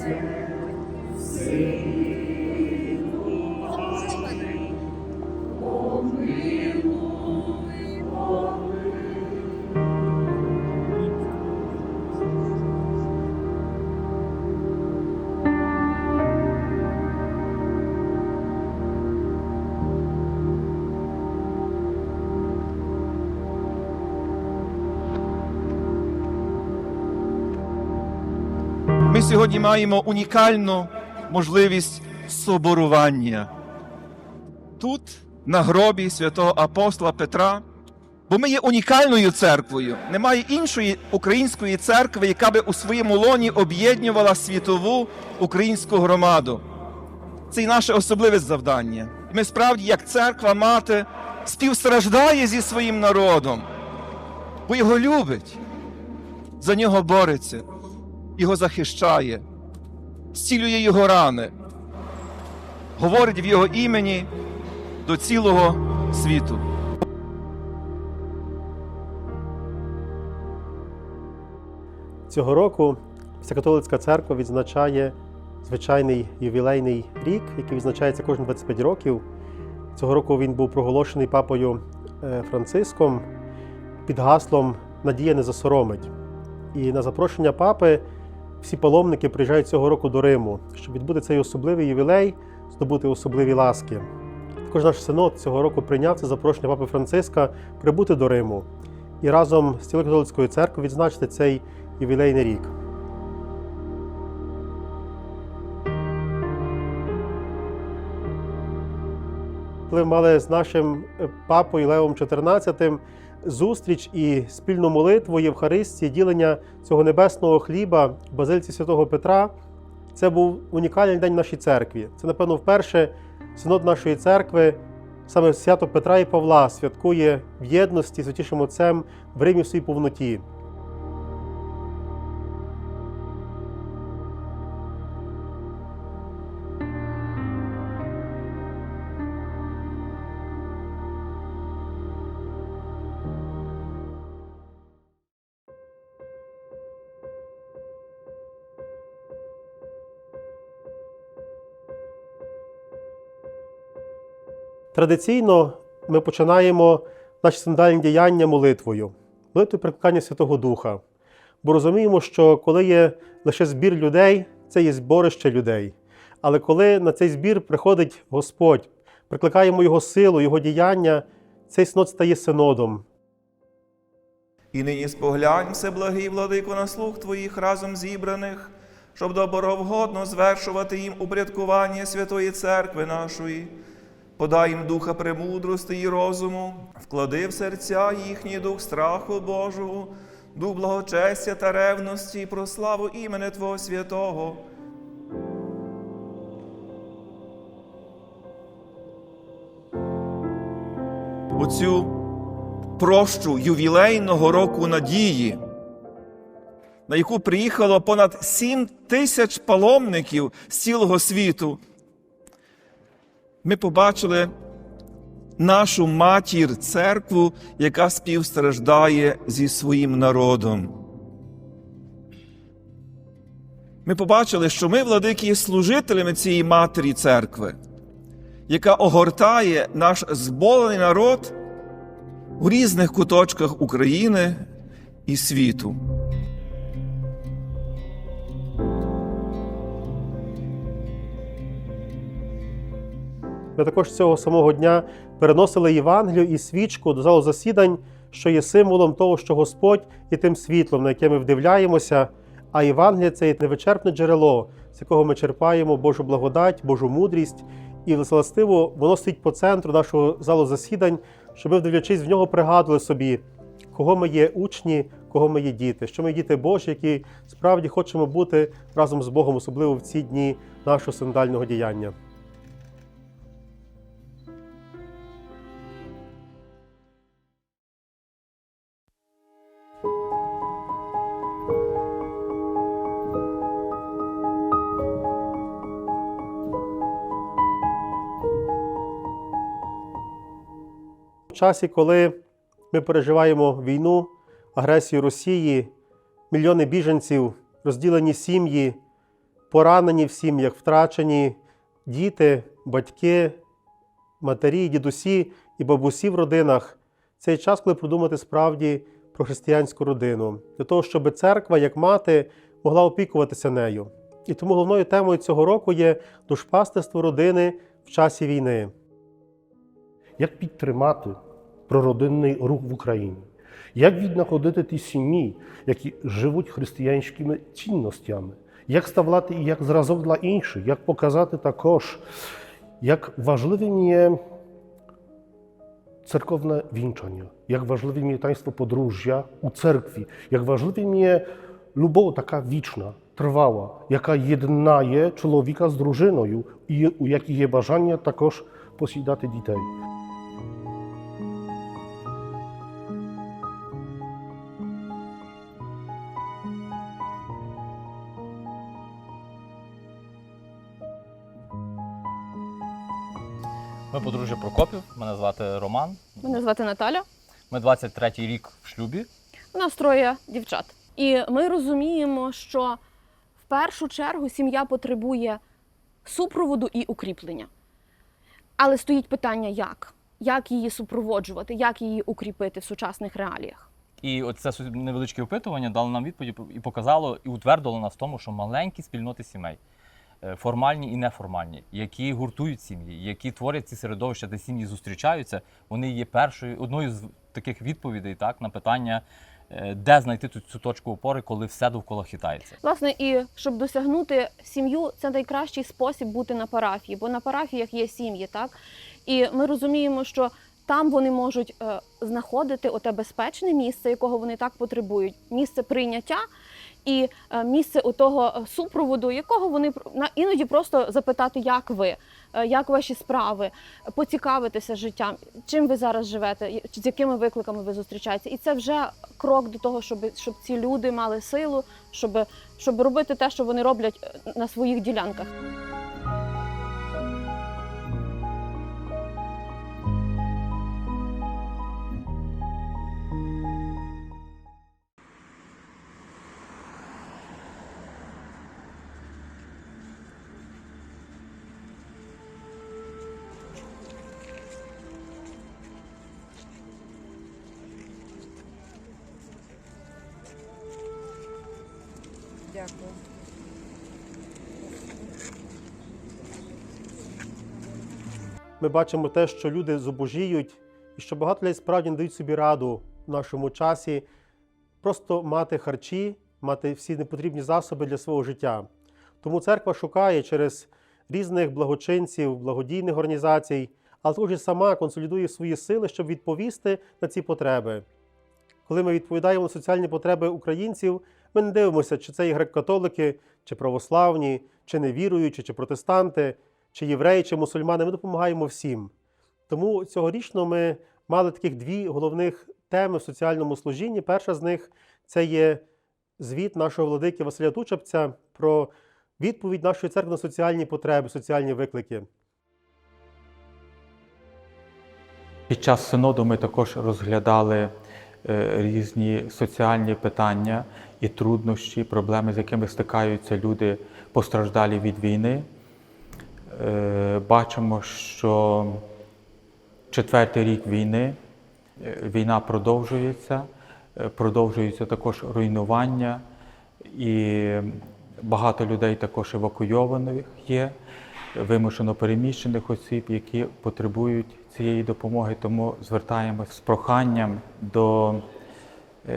Ми сьогодні маємо унікальну можливість соборування. Тут, на гробі святого апостола Петра, бо ми є унікальною церквою. Немає іншої української церкви, яка би у своєму лоні об'єднувала світову українську громаду. Це і наше особливе завдання. Ми справді, як церква мати, співстраждає зі своїм народом, бо його любить, за нього бореться його захищає, зцілює його рани, говорить в його імені до цілого світу. Цього року Вся-католицька церква відзначає звичайний ювілейний рік, який відзначається кожні 25 років. Цього року він був проголошений папою е, Франциском під гаслом Надія не засоромить. І на запрошення папи всі паломники приїжджають цього року до Риму, щоб відбути цей особливий ювілей, здобути особливі ласки. Також наш синод цього року прийняв це запрошення папи Франциска прибути до Риму і разом з цілою католицькою церквою відзначити цей ювілейний рік. Коли мали з нашим е, папою Левом XIV зустріч і спільну молитву Євхаристії, ділення цього небесного хліба в базильці святого Петра, це був унікальний день в нашій церкві. Це, напевно, вперше синод нашої церкви, саме свято Петра і Павла, святкує в єдності з Святішим Отцем в Римі в своїй повноті. Традиційно ми починаємо наші синодальні діяння молитвою, молитвою прикликання Святого Духа. Бо розуміємо, що коли є лише збір людей, це є зборище людей. Але коли на цей збір приходить Господь, прикликаємо Його силу, Його діяння, цей синод стає синодом. І нині споглянь, все благий владико на слух твоїх разом зібраних, щоб добровгодно звершувати їм упорядкування Святої Церкви нашої. Подай їм духа премудрости і розуму, вклади в серця їхній дух страху Божого, дух благочестя та ревності про славу імени Твого святого. Оцю прощу ювілейного року надії, на яку приїхало понад 7 тисяч паломників з цілого світу, ми побачили нашу матір церкву, яка співстраждає зі своїм народом. Ми побачили, що ми, владики, є служителями цієї матері церкви, яка огортає наш зболений народ у різних куточках України і світу. Ми також цього самого дня переносили Євангелію і свічку до залу засідань, що є символом того, що Господь є тим світлом, на яке ми вдивляємося. А Євангелія це є невичерпне джерело, з якого ми черпаємо Божу благодать, Божу мудрість. І властиво воно стоїть по центру нашого залу засідань, щоб ми, вдивлячись в нього, пригадували собі, кого ми є учні, кого ми є діти, що ми діти Божі, які справді хочемо бути разом з Богом, особливо в ці дні нашого синодального діяння. Часі, коли ми переживаємо війну, агресію Росії, мільйони біженців, розділені сім'ї, поранені в сім'ях, втрачені діти, батьки, матері, дідусі і бабусі в родинах. Цей час, коли продумати справді про християнську родину, для того, щоб церква, як мати, могла опікуватися нею. І тому головною темою цього року є душпастерство родини в часі війни. Як підтримати прородинний рух в Україні? Як віднаходити ті сім'ї, які живуть християнськими цінностями? Як ставати і як зразок для інших? Як показати також, як важливим є церковне вінчання, як важливим є таństwo подружжя у церкві, як важливим є любов така вічна, trwała, яка єднає чоловіка з дружиною, і у якій є бажання також посідати дітей. Звати Роман. Мене звати Наталя. Ми 23-й рік в шлюбі. У нас троє дівчат. І ми розуміємо, що в першу чергу сім'я потребує супроводу і укріплення. Але стоїть питання, як? Як її супроводжувати, як її укріпити в сучасних реаліях? І оце невеличке опитування дало нам відповідь і показало, і утвердило нас в тому, що маленькі спільноти сімей, формальні і неформальні, які гуртують сім'ї, які творять ці середовища, де сім'ї зустрічаються, вони є першою одною з таких відповідей так, на питання, е, де знайти ту- цю точку опори, коли все довкола хитається. Власне, і щоб досягнути сім'ю, це найкращий спосіб бути на парафії, бо на парафіях є сім'ї, так? І ми розуміємо, що там вони можуть е, знаходити оте безпечне місце, якого вони так потребують, місце прийняття і е, місце у того супроводу, якого вони іноді просто запитати, як ви, е, як ваші справи, поцікавитися життям, чим ви зараз живете, з якими викликами ви зустрічаєтеся. І це вже крок до того, щоб, щоб ці люди мали силу, щоб, щоб робити те, що вони роблять е, на своїх ділянках. Ми бачимо те, що люди зубожіють, і що багато людей справді не дають собі раду в нашому часі просто мати харчі, мати всі непотрібні засоби для свого життя. Тому церква шукає через різних благочинців, благодійних організацій, але також і сама консолідує свої сили, щоб відповісти на ці потреби. Коли ми відповідаємо на соціальні потреби українців, ми не дивимося, чи це є греко-католики, чи православні, чи невіруючі, чи протестанти, чи євреї, чи мусульмани. Ми допомагаємо всім. Тому цьогорічно ми мали таких дві головних теми в соціальному служінні. Перша з них це є звіт нашого владики Василя Тучапця про відповідь нашої церкви на соціальні потреби, соціальні виклики. Під час синоду ми також розглядали е, різні соціальні питання і труднощі, проблеми, з якими стикаються люди постраждалі від війни. Е, Бачимо, що четвертий рік війни, е, війна продовжується, е, продовжується також руйнування, і багато людей також евакуйованих є, вимушено переміщених осіб, які потребують цієї допомоги. Тому звертаємось з проханням до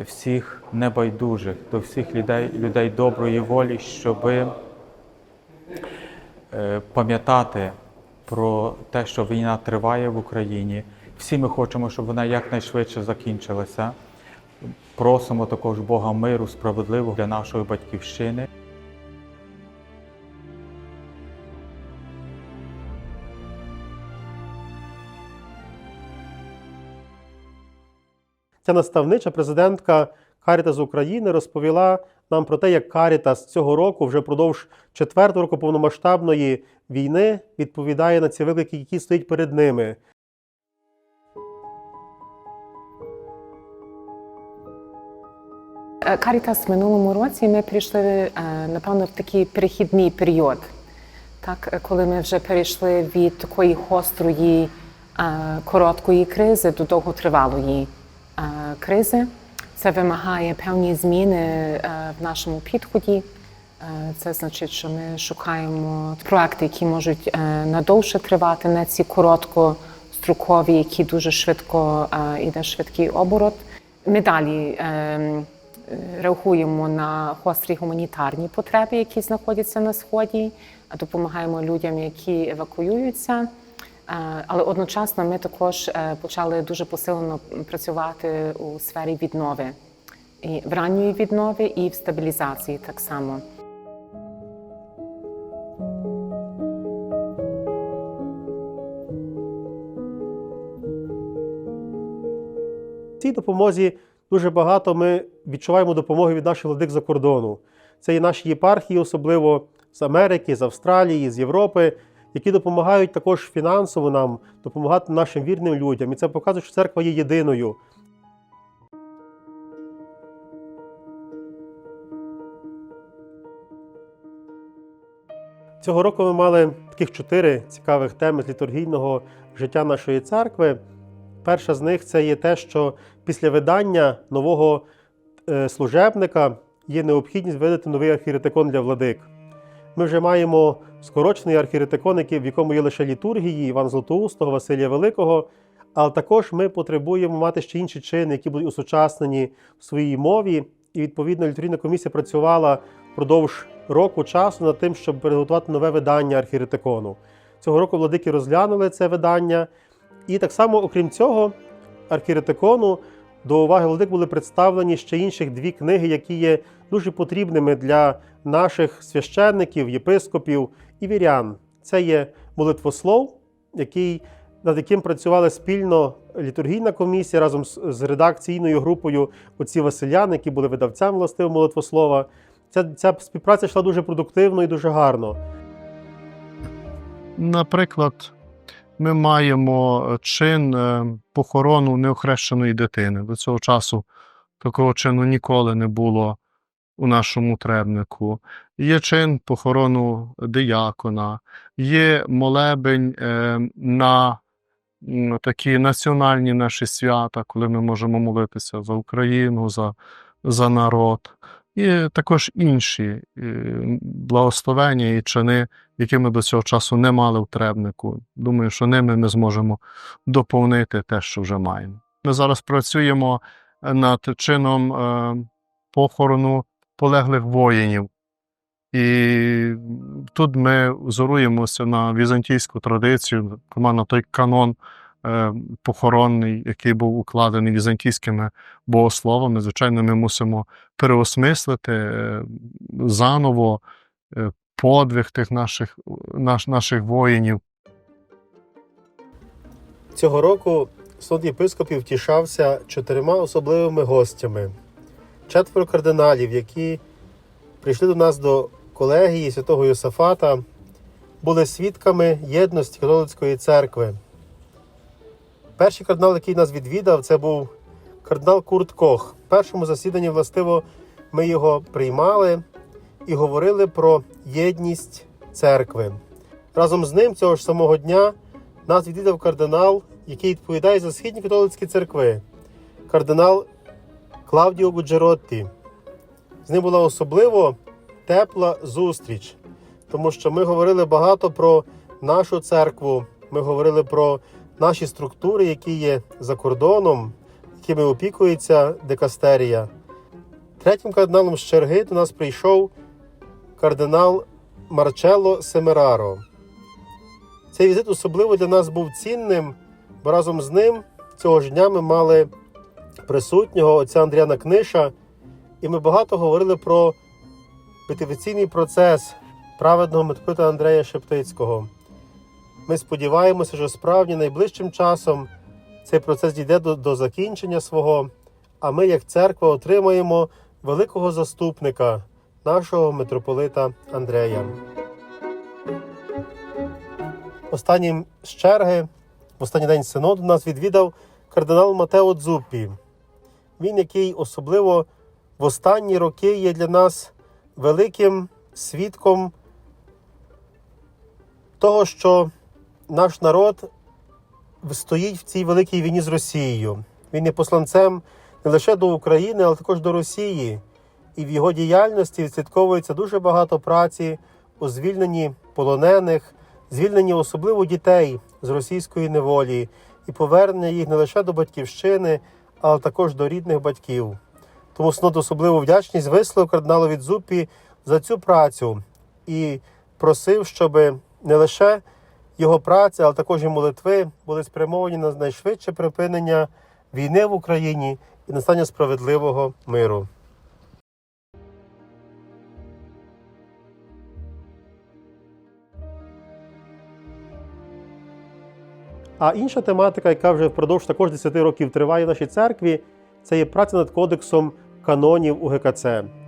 всіх небайдужих, до всіх людей, людей доброї волі, щоби пам'ятати про те, що війна триває в Україні. Всі ми хочемо, щоб вона якнайшвидше закінчилася. Просимо також Бога миру, справедливого для нашої батьківщини. Ця наставнича президентка Карітас України розповіла нам про те, як Карітас цього року вже впродовж четвертого року повномасштабної війни відповідає на ці виклики, які стоять перед ними. Е, Карітас в минулому році ми прийшли е, напевно в такий перехідний період, так е, коли ми вже перейшли від такої гострої короткої кризи до довготривалої кризи. Це вимагає певні зміни е, в нашому підході. Е, Це значить, що ми шукаємо проекти, які можуть е, надовше тривати, не ці короткострокові, які дуже швидко йде швидкий оборот. Ми далі реагуємо на гострі гуманітарні потреби, які знаходяться на сході, допомагаємо людям, які евакуюються. Е, Але одночасно ми також е, почали дуже посилено працювати у сфері віднови, і в ранньої віднови, і в стабілізації так само. Цій допомозі дуже багато ми відчуваємо допомоги від наших владик за кордону. Це і наші єпархії, особливо з Америки, з Австралії, з Європи, які допомагають також фінансово нам допомагати нашим вірним людям. І це показує, що церква є єдиною. Цього року ми мали таких чотири цікавих теми з літургійного життя нашої церкви. Перша з них це є те, що після видання нового е, служебника є необхідність видати новий архієретикон для владик. Ми вже маємо скорочений архієретикон, в якому є лише літургії Іван Златоустого, Василія Великого, але також ми потребуємо мати ще інші чини, які будуть усучаснені в своїй мові. І відповідно літургійна комісія працювала впродовж року часу над тим, щоб підготувати нове видання архієретикону. Цього року владики розглянули це видання. І так само, окрім цього, архієретикону до уваги владик були представлені ще інших дві книги, які є дуже потрібними для наших священників, єпископів і вірян. Це є молитвослов, який, над яким працювала спільно літургійна комісія разом з, редакційною групою отці Василяни, які були видавцями властивого молитвослова. Ця, ця співпраця йшла дуже продуктивно і дуже гарно. Наприклад, ми маємо чин е, похорону неохрещеної дитини. До цього часу такого чину ніколи не було у нашому требнику. Є чин похорону диякона, є молебень е, на такі національні наші свята, коли ми можемо молитися за Україну, за, за народ. І також інші е, благословення і чини, які ми до цього часу не мали в требнику. Думаю, що ними ми зможемо доповнити те, що вже маємо. Ми зараз працюємо над чином е, похорону полеглих воїнів. І тут ми зоруємося на візантійську традицію, на той канон е, похоронний, який був укладений візантійськими богословами. Звичайно, ми мусимо переосмислити е, заново е, подвиг тих наших, наш, наших воїнів. Цього року суд єпископів тішався чотирма особливими гостями. Четверо кардиналів, які прийшли до нас до колегії святого Йосафата, були свідками єдності католицької церкви. Перший кардинал, який нас відвідав, це був кардинал Курт Кох. В першому засіданні, властиво, ми його приймали і говорили про єдність церкви. Разом з ним цього ж самого дня нас відвідав кардинал, який відповідає за східні католицькі церкви, кардинал Клавдіо Гуджеротті. З ним була особливо тепла зустріч, тому що ми говорили багато про нашу церкву, ми говорили про наші структури, які є за кордоном, якими опікується дикастерія. Третім кардиналом з черги до нас прийшов кардинал Марчелло Семераро. Цей візит особливо для нас був цінним, бо разом з ним цього ж дня ми мали присутнього отця Андріана Книша, і ми багато говорили про бетифіційний процес праведного митрополита Андрея Шептицького. Ми сподіваємося, що справді найближчим часом цей процес дійде до, до закінчення свого, а ми, як церква, отримаємо великого заступника, нашого митрополита Андрея. Останнім з черги, в останній день синоду, нас відвідав кардинал Матео Дзуппі. Він, який особливо в останні роки є для нас великим свідком того, що наш народ стоїть в цій великій війні з Росією. Він є посланцем не лише до України, але також до Росії. І в його діяльності відслідковується дуже багато праці у звільненні полонених, звільненні особливо дітей з російської неволі і повернення їх не лише до батьківщини, але також до рідних батьків. Тому снот особливу вдячність висловив кардиналові Дзупі за цю працю і просив, щоб не лише його праця, але також і молитви були спрямовані на найшвидше припинення війни в Україні і настання справедливого миру. А інша тематика, яка вже впродовж також 10 років триває в нашій церкві, це є праця над кодексом канонів УГКЦ.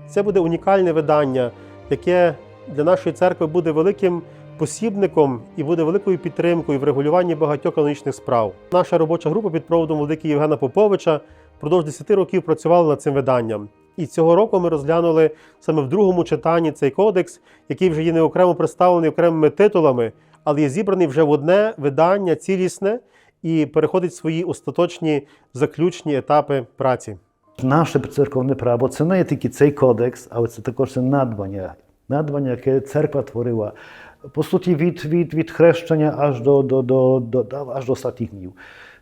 Це буде унікальне видання, яке для нашої церкви буде великим посібником і буде великою підтримкою в регулюванні багатьох канонічних справ. Наша робоча група під проводом владики Євгена Поповича впродовж 10 років працювала над цим виданням. І цього року ми розглянули саме в другому читанні цей кодекс, який вже є не окремо представлений окремими титулами, але є зібраний вже в одне видання цілісне і переходить в свої остаточні заключні етапи праці. Наше церковне право це не тільки цей кодекс, але це також це надбання. Надбання, яке церква творила по суті від, від, від хрещення аж до, до, до, до, аж до останніх днів.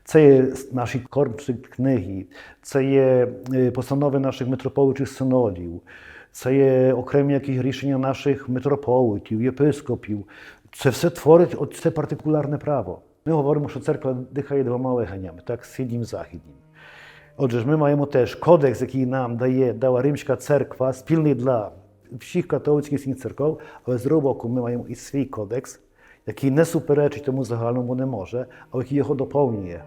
Це є наші кормчі книги, це є е, постанови наших митрополичих синодів, це є окремі якісь рішення наших митрополитів, єпископів. Це все творить це партикулярне право. Ми говоримо, що церква дихає двома легенями, так, східнім західнім. Отже, ж ми маємо теж кодекс, який нам дає дала Римська церква, спільний для всіх католицьких церков, але з другого боку ми маємо і свій кодекс, який не суперечить тому загальному не може, але який його доповнює.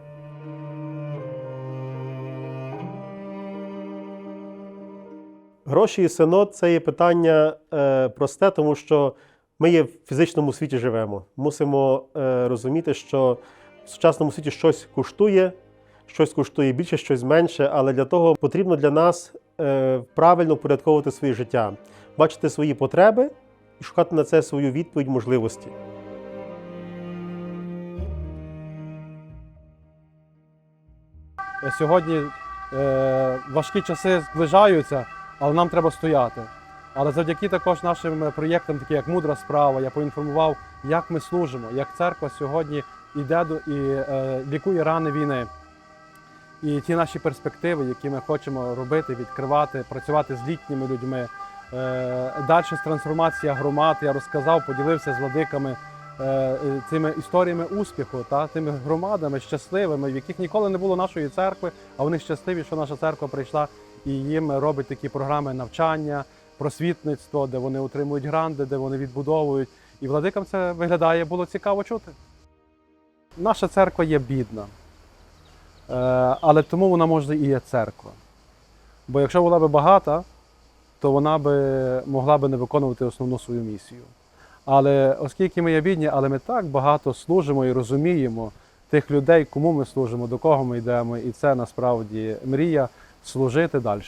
Гроші і синод це є питання е, просте, тому що ми є в фізичному світі живемо. Мусимо е, розуміти, що в сучасному світі щось коштує, щось коштує більше, щось менше, але для того потрібно для нас е, правильно впорядковувати своє життя, бачити свої потреби і шукати на це свою відповідь можливості. Сьогодні е, важкі часи зближаються, але нам треба стояти. Але завдяки також нашим проєктам, такі як мудра справа, я поінформував, як ми служимо, як церква сьогодні йде до і е, лікує рани війни. І ті наші перспективи, які ми хочемо робити, відкривати, працювати з літніми людьми. Е, далі трансформація громад. Я розказав, поділився з владиками е, е, цими історіями успіху та тими громадами щасливими, в яких ніколи не було нашої церкви, а вони щасливі, що наша церква прийшла і їм робить такі програми навчання, просвітництво, де вони отримують гранди, де вони відбудовують. І владикам це виглядає, було цікаво чути. Наша церква є бідна, е, але тому вона може і є церква. Бо якщо була би багата, то вона би могла би не виконувати основну свою місію. Але оскільки ми є бідні, але ми так багато служимо і розуміємо тих людей, кому ми служимо, до кого ми йдемо, і це насправді мрія служити далі.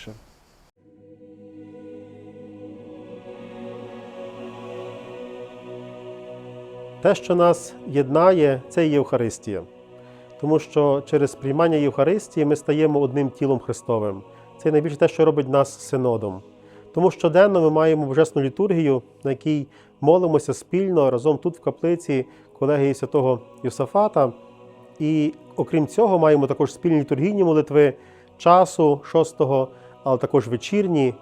Те, що нас єднає, це є Євхаристія. Тому що через приймання Євхаристії ми стаємо одним тілом Христовим. Це найбільше те, що робить нас синодом. Тому щоденно ми маємо божесну літургію, на якій молимося спільно разом тут в каплиці колегії святого Йосафата. І окрім цього, маємо також спільні літургійні молитви часу шостого, але також вечірні.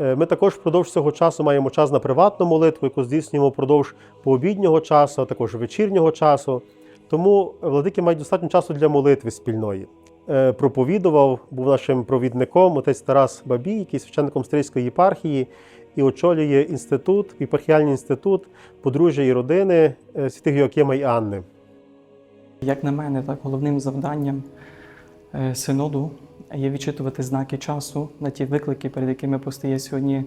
Е, Ми також впродовж цього часу маємо час на приватну молитву, яку здійснюємо впродовж пообіднього часу, а також вечірнього часу. Тому владики мають достатньо часу для молитви спільної. Е, Проповідував, був нашим провідником отець Тарас Бабій, який священником Стрийської єпархії і очолює інститут, єпархіальний інститут подружжя і родини е, святих Йоакима і Анни. Як на мене, так головним завданням синоду є відчитувати знаки часу на ті виклики, перед якими постає сьогодні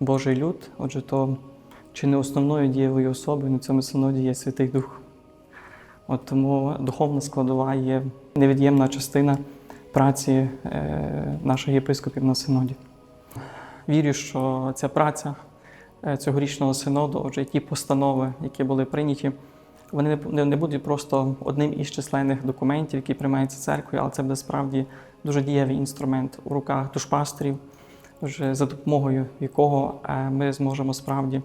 Божий люд. Отже, то чи не основною дієвою особою на цьому синоді є Святий Дух. От тому духовна складова є невід'ємна частина праці е, наших єпископів на синоді. вірю, що ця праця е, цьогорічного синоду, отже, ті постанови, які були прийняті, вони не- не будуть просто одним із численних документів, які приймаються церквою, але це буде справді дуже дієвий інструмент у руках душпастерів, вже за допомогою якого е, ми зможемо справді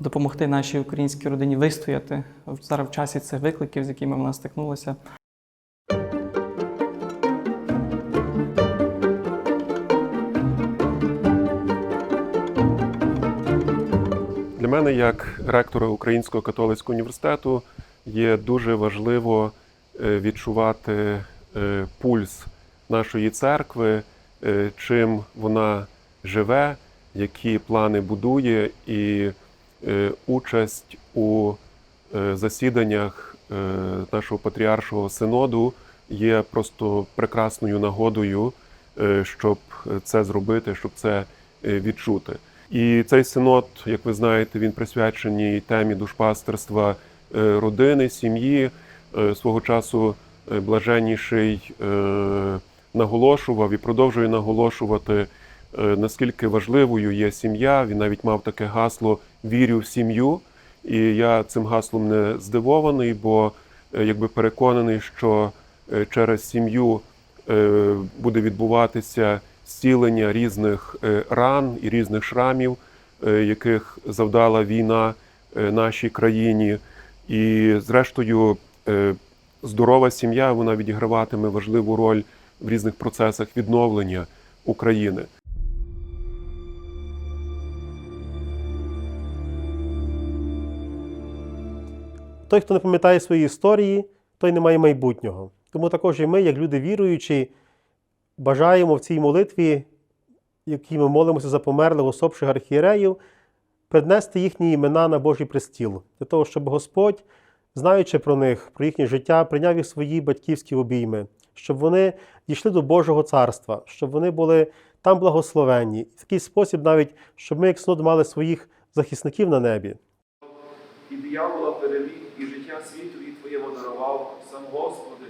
допомогти нашій українській родині вистояти зараз в часі цих викликів, з якими вона стикнулася. Мене, як ректора Українського католицького університету, є дуже важливо е, відчувати е, пульс нашої церкви, е, чим вона живе, які плани будує, і участь у засіданнях нашого патріаршого синоду є просто прекрасною нагодою, щоб це зробити, щоб це відчути. І цей синод, як ви знаєте, він присвячений темі душпастерства е, родини, сім'ї. Е, Свого часу е, блаженніший наголошував і продовжує наголошувати, наскільки важливою є сім'я. Він навіть мав таке гасло Вірю в сім'ю. І я цим гаслом не здивований, бо якби переконаний, що через сім'ю буде відбуватися зцілення різних е, ран і різних шрамів, е, яких завдала війна е, нашій країні. І, зрештою, здорова сім'я вона відіграватиме важливу роль в різних процесах відновлення України. Той, хто не пам'ятає свої історії, той не має майбутнього. Тому також і ми, як люди віруючі, бажаємо в цій молитві, якій ми молимося за померлих усопших архієреїв, піднести їхні імена на Божий престіл, для того, щоб Господь, знаючи про них, про їхнє життя, прийняв їх свої батьківські обійми, щоб вони дійшли до Божого царства, щоб вони були там благословенні. В такий спосіб, навіть, щоб ми, як снод, мали своїх захисників на небі. і диявола переміг, і життя світові Твоєму дарував, сам Господи,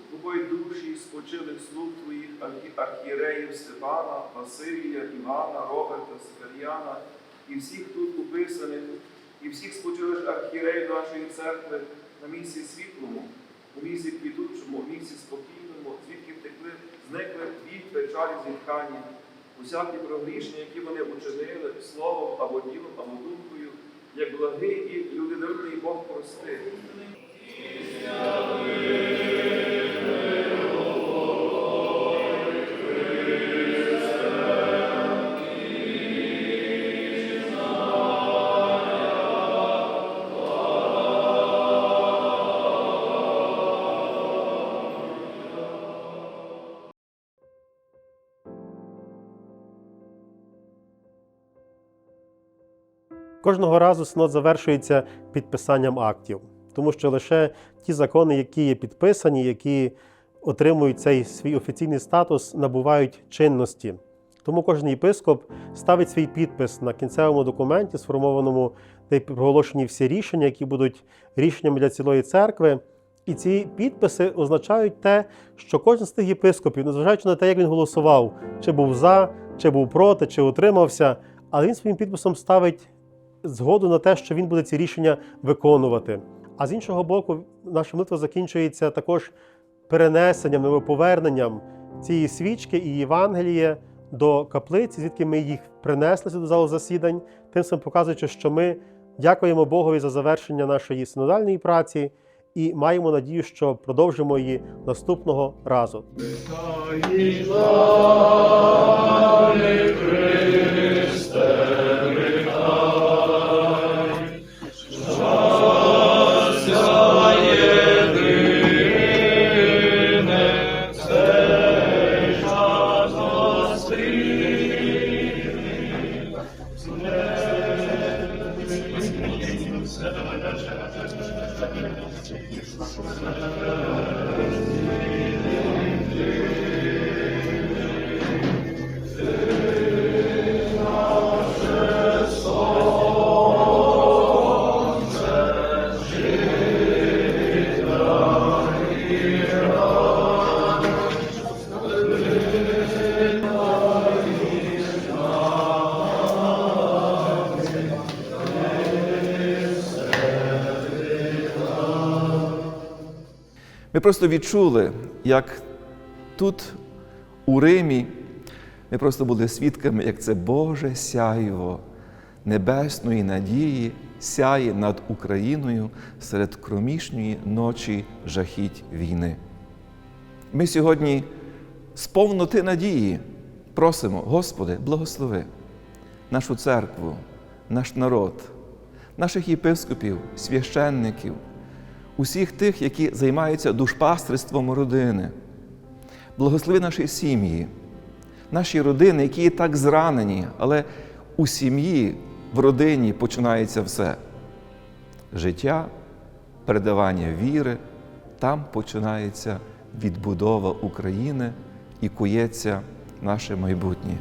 упокой душі спочилих слуг Твоїх архієреїв Степана, Василія, Івана, Роберта, Сиферіана і всіх тут уписаних, і всіх спочилих архієреїв нашої церкви на місці світлому, у місці квітучому, у місці спокійному, звідки втекли, зникли дві печалі зітхання, усякі прогрішення, які вони учинили словом або ділом, або думкою, як благий і людинолюбний Бог прости. Кожного разу синод завершується підписанням актів, тому що лише ті закони, які є підписані, які отримують цей свій офіційний статус, набувають чинності. Тому кожен єпископ ставить свій підпис на кінцевому документі, сформованому, де проголошені всі рішення, які будуть рішеннями для цілої церкви. І ці підписи означають те, що кожен з тих єпископів, незважаючи на те, як він голосував, чи був за, чи був проти, чи утримався, але він своїм підписом ставить згоду на те, що він буде ці рішення виконувати. А з іншого боку, наша молитва закінчується також перенесенням або поверненням цієї свічки і Євангелія до каплиці, звідки ми їх принесли до залу засідань, тим самим показуючи, що ми дякуємо Богові за завершення нашої синодальної праці і маємо надію, що продовжимо її наступного разу. Thank you. Просто відчули, як тут, у Римі, ми просто були свідками, як це Боже сяйво небесної надії сяє над Україною серед кромішньої ночі жахіть війни. Ми сьогодні з повноти надії просимо, Господи, благослови нашу церкву, наш народ, наших єпископів, священників, усіх тих, які займаються душпастерством родини. Благослови наші сім'ї, наші родини, які є так зранені, але у сім'ї, в родині починається все. Життя, передавання віри, там починається відбудова України і кується наше майбутнє.